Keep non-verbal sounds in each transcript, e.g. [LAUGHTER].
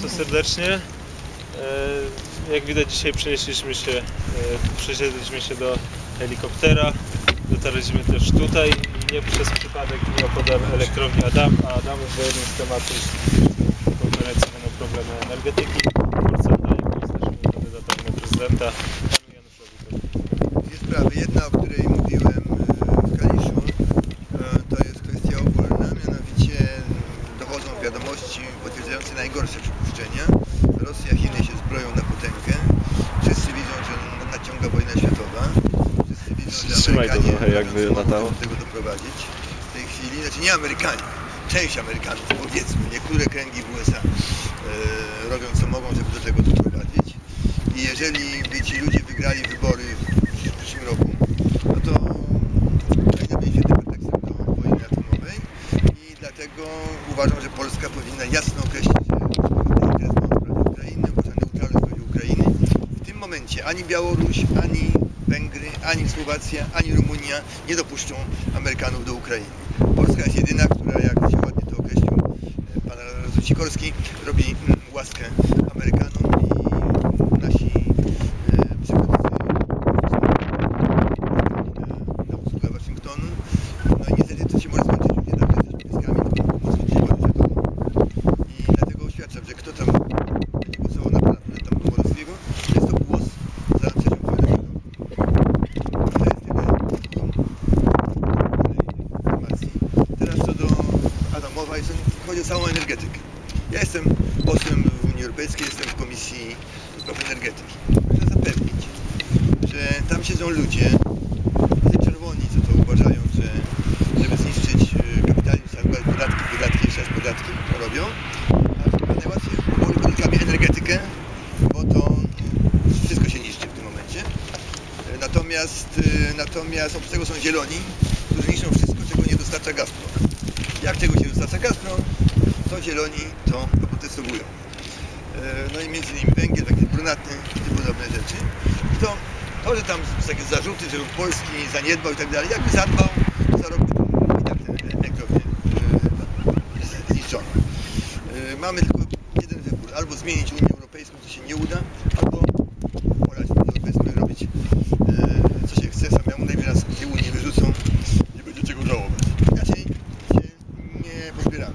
Państwa serdecznie. E, Jak widać dzisiaj przenieśliśmy się, e, przesiedliśmy się do helikoptera. Dotarliśmy też tutaj i nie przez przypadek nie opodal elektrowni Adam, a Adamów, bo jednym z tematów konferencji będą problemy energetyki. Daje głos naszemu kandydatowi na prezydenta. Dwie sprawy. Jedna, o której mówiłem e, w Kaliszu, e, to jest kwestia ogólna, mianowicie dochodzą wiadomości potwierdzające najgorsze przypuszczenia. Rosja, Chiny się zbroją na potęgę. Wszyscy widzą, że nadciąga wojna światowa. Wszyscy widzą, że Trzymaj to Amerykanie trochę, jakby latało. tego doprowadzić. W tej chwili, znaczy nie Amerykanie, część Amerykanów, powiedzmy, niektóre kręgi w USA e, robią co mogą, żeby do tego doprowadzić. I jeżeli by ci ludzie wygrali wybory w przyszłym roku, no to wtedy będzie świetnym pretekstem do wojny atomowej i dlatego uważam, że Polska powinna jasno określić, że interes Ukrainy, uważa neutralność Ukrainy. W tym momencie ani Białoruś, ani Węgry, ani Słowacja, ani Rumunia nie dopuszczą Amerykanów do Ukrainy. Polska jest jedyna, która, jak się ładnie to określił e, pan Radosław Sikorski, robi mm, łaskę Amerykanom i nasi e, przywódcy na, na usługę Waszyngtonu. No i niestety to się może skończyć już nie tak, że jesteśmy pieskami, tylko może skończyć się bardzo światową. I dlatego oświadczam, że kto tam będzie głosował na pana prezydenta Komorowskiego, jest to głos za trzecią wojnę światową. To jest tyle informacji. Teraz co do Adamowa, jest, chodzi o całą energetykę. Ja jestem posłem w Unii Europejskiej, jestem w Komisji Spraw Energetyki. Muszę zapewnić, że tam siedzą ludzie, tacy czerwoni, co to uważają, że żeby zniszczyć e, kapitalizm, podatki, podatki, jeszcze raz podatki, to robią. A najłatwiej powoli podatkami energetykę, bo to wszystko się niszczy w tym momencie. E, Natomiast, e, natomiast oprócz tego są zieloni, którzy niszczą wszystko, czego nie dostarcza Gazprom. Jak czego się dostarcza Gazprom, to zieloni to protestowują. E, No i między innymi węgiel, takie brunatny i podobne rzeczy. To, to, że tam takie zarzuty, że Polski zaniedbał i tak dalej, jakby zadbał, za rok i tak te elektrownie zniszczono. E, Mamy tylko jeden wybór, albo zmienić Unię Europejską, co się nie uda, albo wolać w Unii Europejskiej robić e, co się chce samemu, najwyżej nas z tej Unii wyrzucą, nie będzie czego żałować. Inaczej się nie pozbieramy.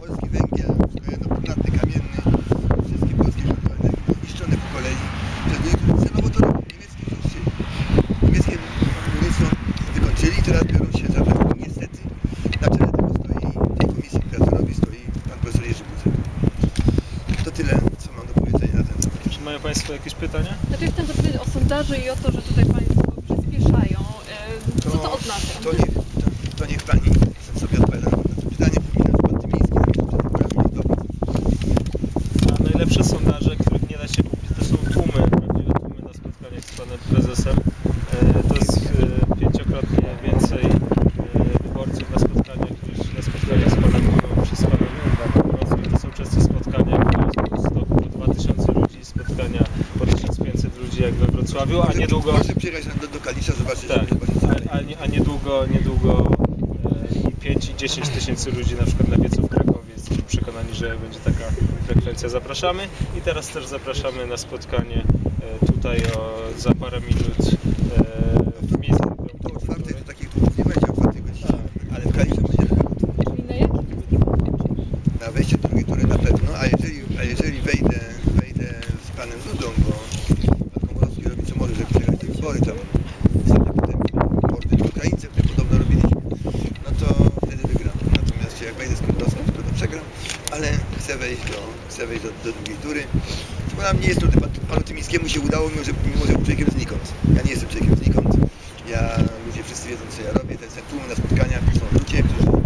Polski węgiel, wszystko jedno, brunatny, kamienny, wszystkie polskie źródła energii zniszczone po kolei przez ludzi, którzy celowo to robią. Niemieckie zniszczyli. Niemieckie górnictwo wykończyli, teraz biorą się za to. Niestety na czele tego stoi, tej komisji, która to robi, stoi pan profesor Jerzy Buzek. To tyle, co mam do powiedzenia na ten temat. Czy mają Państwo jakieś pytania? Znaczy chciałam zapytać o sondaże i o to, że tutaj Państwo przyspieszają. E, Co to oznacza? To niech, to, to niech pani sobie odpowiada na to pytanie. Powinien pan Tymiński na to Dobra. A najlepsze sondaże, których nie da się kupić, to są tłumy, prawdziwe tłumy na spotkaniach z panem prezesem. E, To jest e, pięciokrotnie więcej e, wyborców na spotkaniach niż na spotkaniach z panem Dudą czy z panem Rosją. To są często spotkania, które są w stoku po 2000 ludzi, spotkania po 1500 ludzi jak we Wrocławiu, a niedługo... Może przyjechać do, do Kalisza, zobaczyć, Tak, zobaczyć co a, a, a niedługo, niedługo e, i 5 i 10 tysięcy ludzi na przykład na wiecu w Krakowie. Jesteśmy przekonani, że będzie taka frekwencja. Zapraszamy i teraz też zapraszamy na spotkanie e, tutaj o, za parę minut e, w miejscu. To o czwartej to takich tłumów nie będzie o czwartej godzinie, ale w Kaliszu będzie taka Czyli na jakie na wejście do drugiej tury na pewno, a jeżeli, a jeżeli wejdę, wejdę z panem Dudą, bo pan Komorowski robi co może, żeby przegrać te wybory, tam ostatnio potem mordy na Ukraińcach, które podobno robiliśmy, no to wtedy wygram. Natomiast jak wejdę z Komorowskim, to to przegram, ale chcę wejść do, chcę wejść do, do drugiej tury. Bo nam nie jest trudne, Pan- panu Tymińskiemu się udało, mimo że, mimo że był człowiekiem znikąd. Ja nie jestem człowiekiem znikąd. Ja, ludzie wszyscy wiedzą, co ja robię, ten ten tłum na spotkaniach, to są ludzie, którzy no,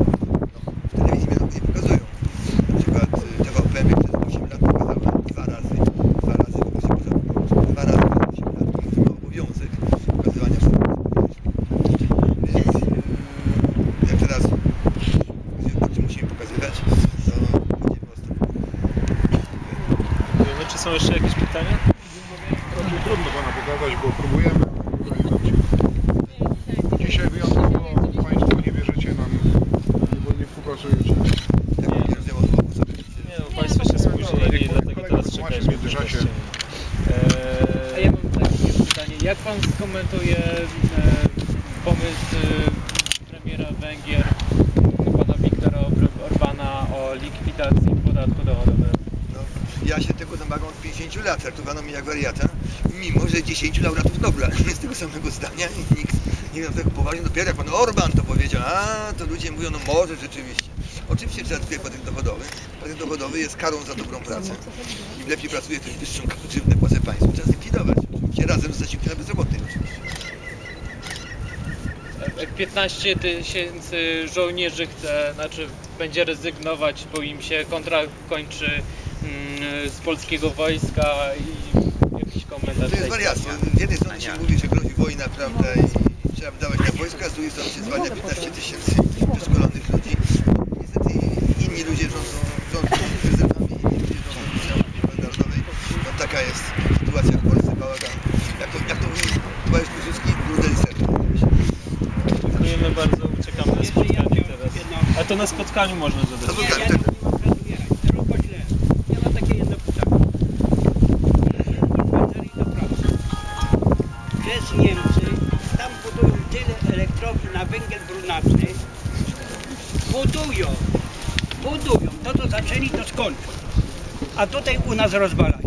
w telewizji mnie nie pokazują. Na przykład y, TVP mnie przez 8 lat pokazała dwa razy, dwa razy, bo się pokazała, dwa razy przez 8 lat. To miał obowiązek pokazywania wszystkiego, co powiedzieliśmy. Więc y, jak teraz wyborczy musimy pokazywać, to będziemy ostro. Dziękujemy. Czy są jeszcze jakieś pytania? Raczej trudno pana pokazać, bo próbujemy. Dzisiaj wyjątkowo Państwo nie wierzycie nam, bo nie współpracujecie. Tak nie no, Państwo się spóźnili. też w międzyczasie. A ja mam takie pytanie, jak pan skomentuje e, pomysł e, premiera Węgier, pana Viktora Or- Orbana o likwidacji podatku dochodowego? Ja się tego domagam od 50 lat, traktowano mnie jak wariata, mimo że 10 laureatów Nobla [LAUGHS] jest tego samego zdania i nikt nie miał tego poważnie. Dopiero jak pan Orban to powiedział, a to ludzie mówią, no może rzeczywiście. Oczywiście trzeba tutaj patent dochodowy. Patent dochodowy jest karą za dobrą pracę. Im lepiej pracuje, tym wyższą grzywnę płacę państwu. Trzeba zlikwidować. Oczywiście razem z zasiłkiem na bezrobotnych oczywiście. E, 15 tysięcy żołnierzy chce, znaczy będzie rezygnować, bo im się kontrakt kończy z polskiego wojska i jakiś komentarz. To jest kwestii. Z jednej strony się mówi, że grozi wojna, prawda, i trzeba wydawać na wojska, a z drugiej strony się zwalnia 15 tysięcy przeszkolonych ludzi. Niestety inni ludzie rządzą, rządzą prezydentami, inni ludzie rządzą ministrami międzynarodowej. No taka jest sytuacja w Polsce, bałagan. Jak to, jak to mówi towarzysz Piłsudski, brudel serca. Dziękujemy bardzo, uciekamy na spotkanie teraz. A to na spotkaniu można Na zadać. Na węgiel brunatny. Budują, budują. To co zaczęli, to skończą. A tutaj u nas rozwalają.